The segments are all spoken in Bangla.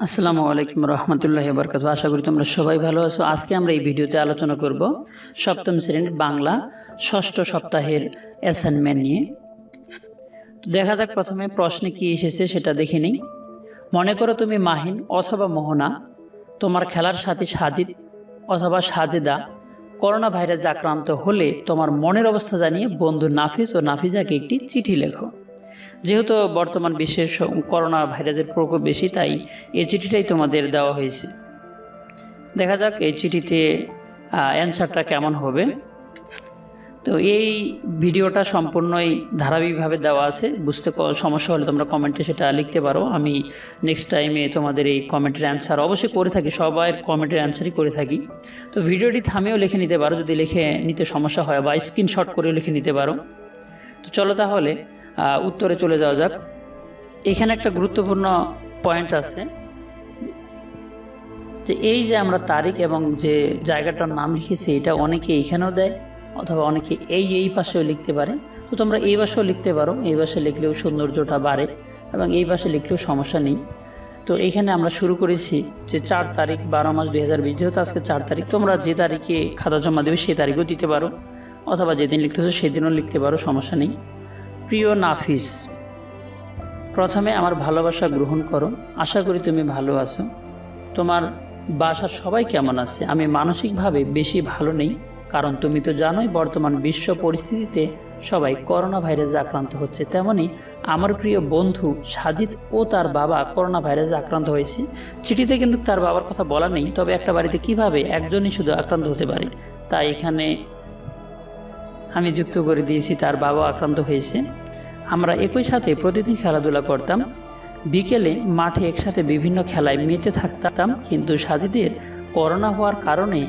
আসসালামু আলাইকুম রহমতুল্লাহ বরকাত আশা করি তোমরা সবাই ভালো আছো। আজকে আমরা এই ভিডিওতে আলোচনা করব সপ্তম শ্রেণির বাংলা ষষ্ঠ সপ্তাহের অ্যাসাইনমেন্ট নিয়ে। তো দেখা যাক প্রথমে প্রশ্নে কি এসেছে সেটা দেখে নিই। মনে করো তুমি মাহিন অথবা মোহনা তোমার খেলার সাথে সাজিদ অথবা সাজেদা করোনা ভাইরাস আক্রান্ত হলে তোমার মনের অবস্থা জানিয়ে বন্ধু নাফিস ও নাফিজাকে একটি চিঠি লেখো। যেহেতু বর্তমান বিশ্বের করোনা ভাইরাসের প্রকোপ বেশি, তাই এই চিঠিটাই তোমাদের দেওয়া হয়েছে। দেখা যাক এই চিঠিতে অ্যান্সারটা কেমন হবে। তো এই ভিডিওটা সম্পূর্ণই ধারাবাহিকভাবে দেওয়া আছে। বুঝতে সমস্যা হলে তোমরা কমেন্টে সেটা লিখতে পারো। আমি নেক্সট টাইমে তোমাদের এই কমেন্টের অ্যান্সার অবশ্যই করে থাকি সবাই কমেন্টের অ্যান্সারই করে থাকি। তো ভিডিওটি থামিয়েও লিখে নিতে পারো, যদি লিখে নিতে সমস্যা হয় বা স্ক্রিনশট করেও লিখে নিতে পারো। তো চলো তাহলে উত্তরে চলে যাওয়া যাক। এখানে একটা গুরুত্বপূর্ণ পয়েন্ট আছে যে এই যে আমরা তারিখ এবং যে জায়গাটার নাম লিখেছি, এটা অনেকে এখানেও দেয় অথবা অনেকে এই এই পাশেও লিখতে পারে। তো তোমরা এই পাশেও লিখতে পারো, এই পাশে লিখলেও সৌন্দর্যটা বাড়ে এবং এই পাশে লিখলেও সমস্যা নেই। তো এইখানে আমরা শুরু করেছি যে চার তারিখ বারো মাস দুই হাজার বিশ, যেহেতু আজকে চার তারিখ, তোমরা যে তারিখে খাতা জমা দেবে সেই তারিখও দিতে পারো অথবা যেদিন লিখতেছো সেদিনও লিখতে পারো, সমস্যা নেই। প্রিয় নাফিস, প্রথমে আমার ভালোবাসা গ্রহণ করো। আশা করি তুমি ভালো আছো। তোমার বাসার সবাই কেমন আছে? আমি মানসিকভাবে বেশি ভালো নেই, কারণ তুমি তো জানোই বর্তমান বিশ্ব পরিস্থিতিতে সবাই করোনা ভাইরাসে আক্রান্ত হচ্ছে। তেমনি আমার প্রিয় বন্ধু সাজিদ ও তার বাবা করোনা ভাইরাসে আক্রান্ত হয়েছে। চিঠিতে কিন্তু তার বাবার কথা বলা নেই, তবে একটা বাড়িতে কীভাবে একজনই শুধু আক্রান্ত হতে পারে তাই এখানে আমি যুক্ত করে দিয়েছি, তার বাবা আক্রান্ত হয়েছে। আমরা একই সাথে প্রতিদিন খেলাধুলা করতাম। বিকেলে মাঠে একসাথে বিভিন্ন খেলায় মেতে থাকতাম, কিন্তু সাজিদের করোনা হওয়ার কারণে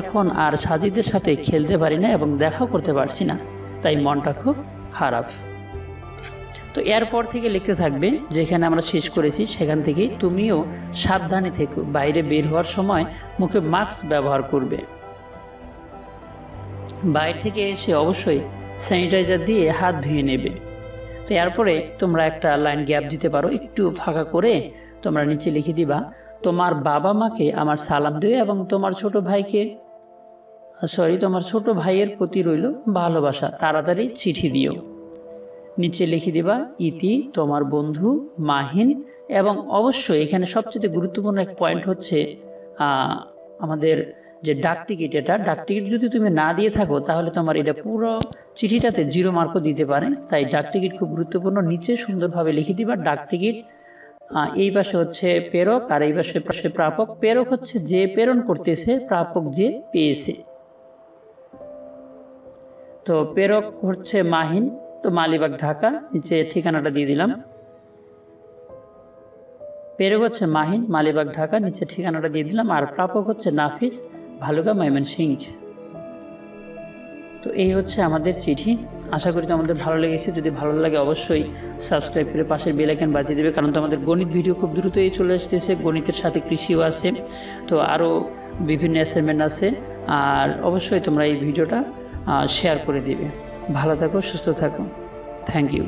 এখন আর সাজিদের সাথে খেলতে পারি না এবং দেখাও করতে পারছি না, তাই মনটা খুব খারাপ। তো এরপর থেকে লিখতে থাকবে, যেখানে আমরা শেষ করেছি, সেখান থেকে তুমিও সাবধানে থেকো, বাইরে বের হওয়ার সময় মুখে মাস্ক ব্যবহার করবে। বাইরে থেকে এসে অবশ্যই স্যানিটাইজার দিয়ে হাত ধুয়ে নেবে। তো এরপরে তোমরা একটা লাইন গ্যাপ দিতে পারো, একটু ফাঁকা করে তোমরা নিচে লিখে দিবা, তোমার বাবা মাকে আমার সালাম দিও এবং তোমার ছোট ভাইকে সরি তোমার ছোট ভাইয়ের প্রতি রইল ভালোবাসা, তাড়াতাড়ি চিঠি দিও। নিচে লিখে দিবা, ইতি তোমার বন্ধু মাহিন। এবং অবশ্যই এখানে সবচেয়ে গুরুত্বপূর্ণ এক পয়েন্ট হচ্ছে আমাদের যে ডাক টিকিট এটা, ডাক টিকিট যদি তুমি না দিয়ে থাকো, তাহলে তোমার এটা পুরো চিঠিটাতে জিরো মার্কও দিতে পারে। তাই ডাক টিকিট খুব গুরুত্বপূর্ণ। নিচে সুন্দরভাবে লিখে দিবা, ডাক টিকিট এই পাশে হচ্ছে প্রেরক আর এই পাশে পাশে প্রাপক। প্রেরক হচ্ছে যে প্রেরণ করতেছে, প্রাপক যে পেয়েছে। তো প্রেরক হচ্ছে মাহিন, তো মালিবাগ, ঢাকা, নিচে ঠিকানাটা দিয়ে দিলাম। প্রেরক হচ্ছে মাহিন, মালিবাগ, ঢাকা, নিচে ঠিকানাটা দিয়ে দিলাম। আর প্রাপক হচ্ছে নাফিস ভালুকা মাইমেন সিং। তো এই হচ্ছে আমাদের চিঠি। আশা করি তোমাদের ভালো লেগেছে। যদি ভালো লাগে অবশ্যই সাবস্ক্রাইব করে পাশের বেলাইকান বাজিয়ে দেবে। কারণ তোমাদের গণিত ভিডিও খুব দ্রুতই চলে আসতেছে। গণিতের সাথে কৃষিও আছে। তো আরও বিভিন্ন অ্যাসাইনমেন্ট আছে। আর অবশ্যই তোমরা এই ভিডিওটা শেয়ার করে দিবে। ভালো থাকো, সুস্থ থাকো। Thank you